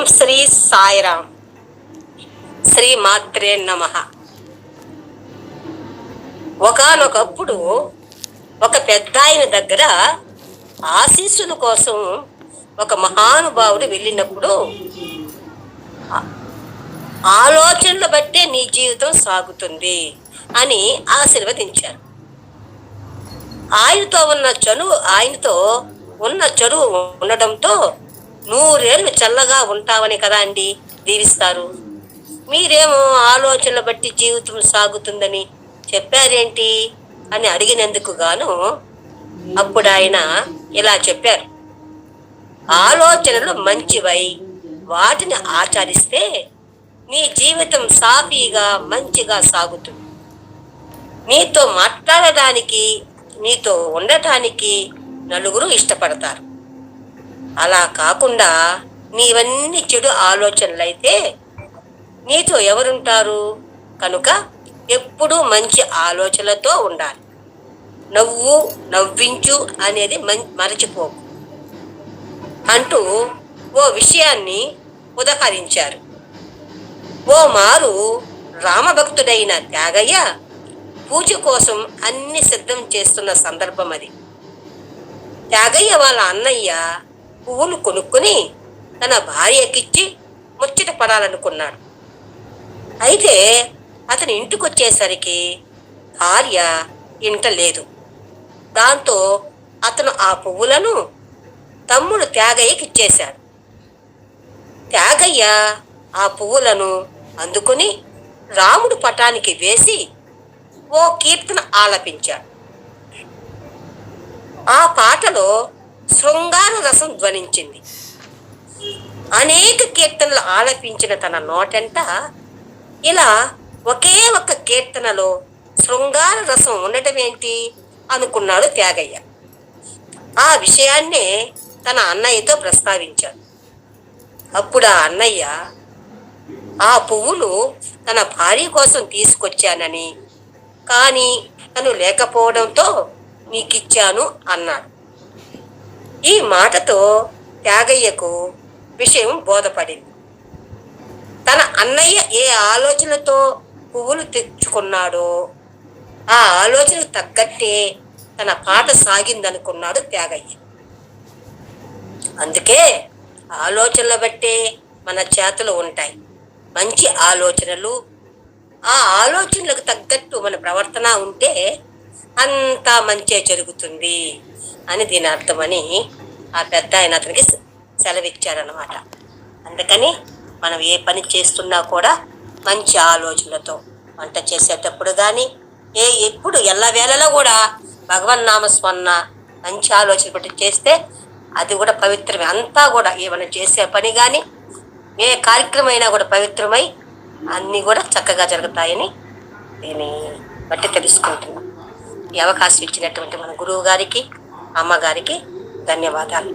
ఓం శ్రీ సాయిరామ్. శ్రీ మాత్రే నమ. ఒకనొకప్పుడు ఒక పెద్ద ఆయన దగ్గర ఆశీస్సుల కోసం ఒక మహానుభావుడు వెళ్ళినప్పుడు ఆలోచనలు బట్టే నీ జీవితం సాగుతుంది అని ఆశీర్వదించారు. ఆయనతో ఉన్న చనువు ఆయనతో ఉన్న చనువు ఉండడంతో నూరేళ్ళు చల్లగా ఉంటామని కదా అండి దీవిస్తారు. మీరేమో ఆలోచనలు బట్టి జీవితం సాగుతుందని చెప్పారేంటి? అని అడిగినందుకు గాను అప్పుడు ఆయన ఇలా చెప్పారు. ఆలోచనలు మంచివై వాటిని ఆచరిస్తే మీ జీవితం సాఫీగా మంచిగా సాగుతుంది. మీతో మాట్లాడడానికి మీతో ఉండటానికి నలుగురు ఇష్టపడతారు. అలా కాకుండా నీవన్నీ చెడు ఆలోచనలైతే నీతో ఎవరుంటారు? కనుక ఎప్పుడూ మంచి ఆలోచనలతో ఉండాలి. నవ్వు నవ్వించు అనేది మం మరచిపోకు. అంటూ ఓ విషయాన్ని ఉదహరించారు. ఓ మారు రామభక్తుడైన త్యాగయ్య పూజ కోసం అన్ని సిద్ధం చేస్తున్న సందర్భం అది త్యాగయ్య వాళ్ళ అన్నయ్య పువ్వులు కొనుక్కుని తన భార్యకిచ్చి ముచ్చట పడాలనుకున్నాడు. అయితే అతని ఇంటికొచ్చేసరికి భార్య ఇంట లేదు. దాంతో అతను ఆ పువ్వులను తమ్ముడు త్యాగయ్యకి ఇచ్చేశాడు త్యాగయ్య ఆ పువ్వులను అందుకుని రాముడు పటానికి వేసి ఓ కీర్తన ఆలపించాడు. ఆ పాటలో శృంగార రసం ధ్వనించింది. అనేక కీర్తనలు ఆలపించిన తన నోటంట ఇలా ఒకే ఒక్క కీర్తనలో శృంగార రసం ఉండటం ఏంటి అనుకున్నాడు త్యాగయ్య. ఆ విషయాన్నే తన అన్నయ్యతో ప్రస్తావించాడు. అప్పుడు ఆ అన్నయ్య ఆ పువ్వులు తన భార్య కోసం తీసుకొచ్చానని కానీ తను లేకపోవడంతో నీకిచ్చాను అన్నాడు. ఈ మాటతో త్యాగయ్యకు విషయం బోధపడింది. తన అన్నయ్య ఏ ఆలోచనతో పువ్వులు తెచ్చుకున్నాడో ఆ ఆలోచనకు తగ్గట్టే తన పాట సాగిందనుకున్నాడు త్యాగయ్య. అందుకే ఆలోచనల బట్టే మన చేతులు ఉంటాయి. మంచి ఆలోచనలు ఆ ఆలోచనలకు తగ్గట్టు మన ప్రవర్తన ఉంటే అంతా మంచే జరుగుతుంది అని దీని అర్థమని ఆ పెద్ద ఆయన అతనికి సెలవిచ్చారనమాట అందుకని మనం ఏ పని చేస్తున్నా కూడా మంచి ఆలోచనలతో వంట చేసేటప్పుడు కానీ ఏ ఎప్పుడు ఎల్లవేళలో కూడా భగవన్ నామస్మరణ మంచి ఆలోచన పెట్టి చేస్తే అది కూడా పవిత్రమే. అంతా కూడా ఏమైనా చేసే పని కానీ ఏ కార్యక్రమం అయినా కూడా పవిత్రమై అన్నీ కూడా చక్కగా జరుగుతాయని దీన్ని బట్టి తెలుసుకుంటున్నాం. ఈ అవకాశం ఇచ్చినటువంటి మన గురువు గారికి అమ్మగారికి ధన్యవాదాలు.